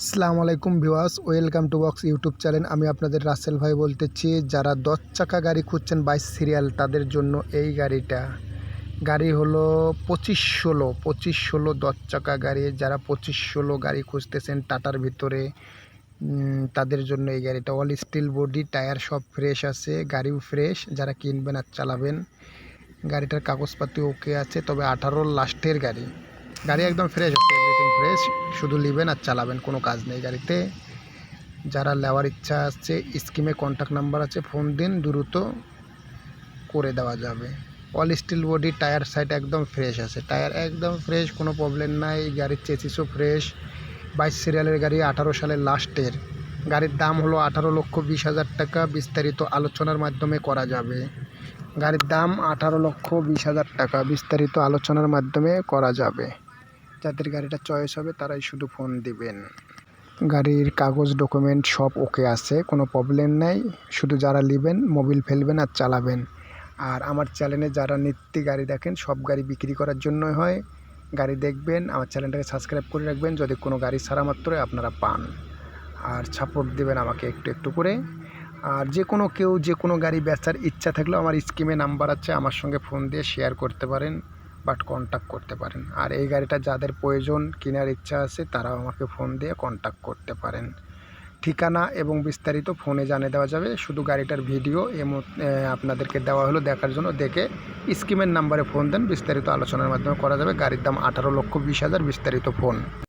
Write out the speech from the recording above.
আসসালামু আলাইকুম viewers welcome to box YouTube channel. আমি আপনাদের রাসেল ভাই বলতেছি, যারা দশ চাকা গাড়ি খুঁজছেন বাইশ সিরিয়াল তাদের জন্য এই গাড়িটা। গাড়ি হলো পঁচিশ ষোলো পঁচিশ ষোলো দশ চাকা গাড়ি। যারা পঁচিশ ষোলো গাড়ি খুঁজতেছেন, টাটার ভিতরে তাদের জন্য এই গাড়িটা। অল স্টিল বডি টায়ার সব ফ্রেশ আছে, গাড়িও ফ্রেশ যারা কিনবেন আর চালাবেন, গাড়িটার কাগজপাতি ওকে আছে, তবে আঠারোর লাস্টের গাড়ি। গাড়ি একদম ফ্রেশ আছে এভরিথিং ফ্রেশ শুধু নেবেন আর চালাবেন, কোনো কাজ নেই গাড়িতে। যারা নেওয়ার ইচ্ছা আছে স্কিমে কন্ট্যাক্ট নাম্বার আছে ফোন দিন, দ্রুত করে দেওয়া যাবে। All steel body tyre side একদম ফ্রেশ আছে। টায়ার একদম ফ্রেশ কোনো প্রবলেম নাই, গাড়ির চেসিসও ফ্রেশ বাইশ সিরিয়ালের গাড়ি আঠারো সালের লাস্টের গাড়ির দাম হলো আঠারো লক্ষ বিশ হাজার টাকা, বিস্তারিত আলোচনার মাধ্যমে করা যাবে। গাড়ির দাম আঠারো লক্ষ বিশ হাজার টাকা, বিস্তারিত আলোচনার মাধ্যমে করা যাবে। যাদের গাড়িটা চয়েস হবে, তারাই শুধু ফোন দিবেন। গাড়ির কাগজ ডকুমেন্ট সব ওকে আছে, কোনো প্রবলেম নাই। শুধু যারা নেবেন মোবিল ফেলবেন আর চালাবেন। আর আমার চ্যানেলে যারা নিত্য গাড়ি দেখেন, সব গাড়ি বিক্রি করার জন্যই হয়। গাড়ি দেখবেন, আমার চ্যানেলটাকে সাবস্ক্রাইব করে রাখবেন, যদি কোনো গাড়ি ছাড়া মাত্রই আপনারা পান। আর সাপোর্ট দেবেন আমাকে একটু একটু করে। আর যে কোনো কেউ, যে কোনো গাড়ি বেচার ইচ্ছা থাকলেও আমার স্কিমে নাম্বার আছে, আমার সঙ্গে ফোন দিয়ে শেয়ার করতে পারেন। বাট কন্ট্যাক্ট করতে পারেন। আর এই গাড়িটা যাদের প্রয়োজন, কেনার ইচ্ছা আছে, তারাও আমাকে ফোন দিয়ে কন্ট্যাক্ট করতে পারেন। ঠিকানা এবং বিস্তারিত ফোনে জানিয়ে দেওয়া যাবে। শুধু গাড়িটার ভিডিও এমন আপনাদেরকে দেওয়া হলো দেখার জন্য দেখে স্কিমের নাম্বারে ফোন দেন। বিস্তারিত আলোচনার মাধ্যমে করা যাবে। গাড়ির দাম আঠারো লক্ষ বিশ হাজার বিস্তারিত ফোন